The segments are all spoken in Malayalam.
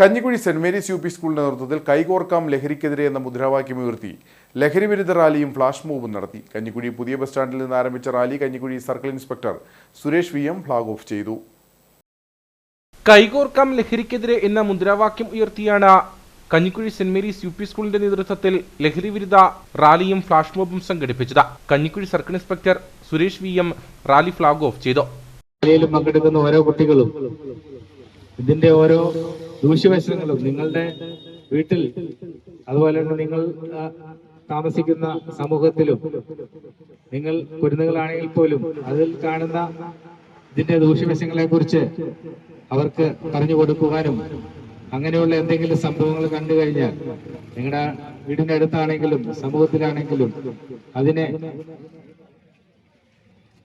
Kanjikuzhi saint Mary's U P സ്കൂളിന്റെ നേതൃത്വത്തിൽ കൈകോർക്കാം ലഹരിക്കെതിരെ എന്ന മുദ്രാവാക്യം ഉയർത്തി. ലഹരി വിരുദ്ധ റാലിയും ഫ്ലാഷ് മൂവും നടത്തി. കഞ്ഞിക്കുഴി പുതിയ ബസ് സ്റ്റാൻഡിൽ നിന്ന് ആരംഭിച്ച rally Kanjikuzhi circle inspector Suresh V M flag off ചെയ്തു. കൈകോർക്കാം ലഹരിക്കെതിരെ എന്ന മുദ്രാവാക്യം ഉയർത്തിയാണ് Kanjikuzhi saint Mary's U P സ്കൂളിന്റെ നേതൃത്വത്തിൽ ലഹരി വിരുദ്ധ റാലിയും ഫ്ലാഷ് മോബും സംഘടിപ്പിച്ചത്. Kanjikuzhi circle inspector Suresh V M rally flag off ചെയ്തു. പങ്കെടുക്കുന്ന ഓരോ കുട്ടികളും ഇതിന്റെ ഓരോ ദൂഷ്യവശങ്ങളും നിങ്ങളുടെ വീട്ടിൽ അതുപോലെ തന്നെ നിങ്ങൾ താമസിക്കുന്ന സമൂഹത്തിലും നിങ്ങൾ കുരുന്നുകളാണെങ്കിൽ പോലും അതിൽ കാണുന്ന ഇതിന്റെ ദൂഷ്യവശങ്ങളെ കുറിച്ച് അവർക്ക് പറഞ്ഞു കൊടുക്കുവാനും അങ്ങനെയുള്ള എന്തെങ്കിലും സംഭവങ്ങൾ കണ്ടു കഴിഞ്ഞാൽ നിങ്ങളുടെ വീടിന്റെ അടുത്താണെങ്കിലും സമൂഹത്തിലാണെങ്കിലും അതിനെ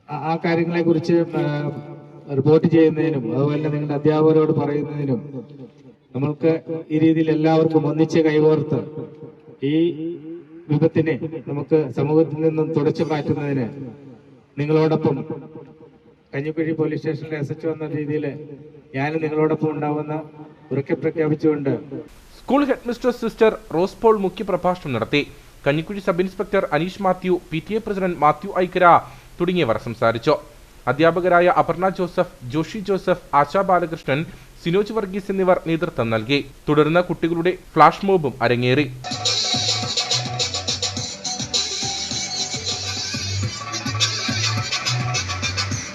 ആ കാര്യങ്ങളെ കുറിച്ച് റിപ്പോർട്ട് ചെയ്യുന്നതിനും അതുപോലെ നിങ്ങളുടെ അധ്യാപകരോട് പറയുന്നതിനും നമ്മൾക്ക് ഈ രീതിയിൽ എല്ലാവർക്കും ഒന്നിച്ച് കൈകോർത്ത് ഈ വിപത്തിനെ നമുക്ക് സമൂഹത്തിൽ നിന്നും തുടച്ചു മാറ്റുന്നതിന് നിങ്ങളോടൊപ്പം കഞ്ഞിക്കുഴി പോലീസ് സ്റ്റേഷനിലെ എസ് എച്ച് എന്ന രീതിയിൽ ഞാൻ നിങ്ങളോടൊപ്പം ഉണ്ടാവുന്ന ഉറക്കെ പ്രഖ്യാപിച്ചുകൊണ്ട് school headmistress sister Rose Paul മുഖ്യപ്രഭാഷണം നടത്തി. Kanjikuzhi sub inspector Aneesh Mathew P T A president Mathew Aikkara തുടങ്ങിയവർ സംസാരിച്ചു. അധ്യാപകരായ അപർണ ജോസഫ് ജോഷി ജോസഫ് ആശാ ബാലകൃഷ്ണൻ സിനോജ് വർഗീസ് എന്നിവർ നേതൃത്വം നൽകി. തുടർന്ന് കുട്ടികളുടെ ഫ്ലാഷ് മോബും അരങ്ങേറി.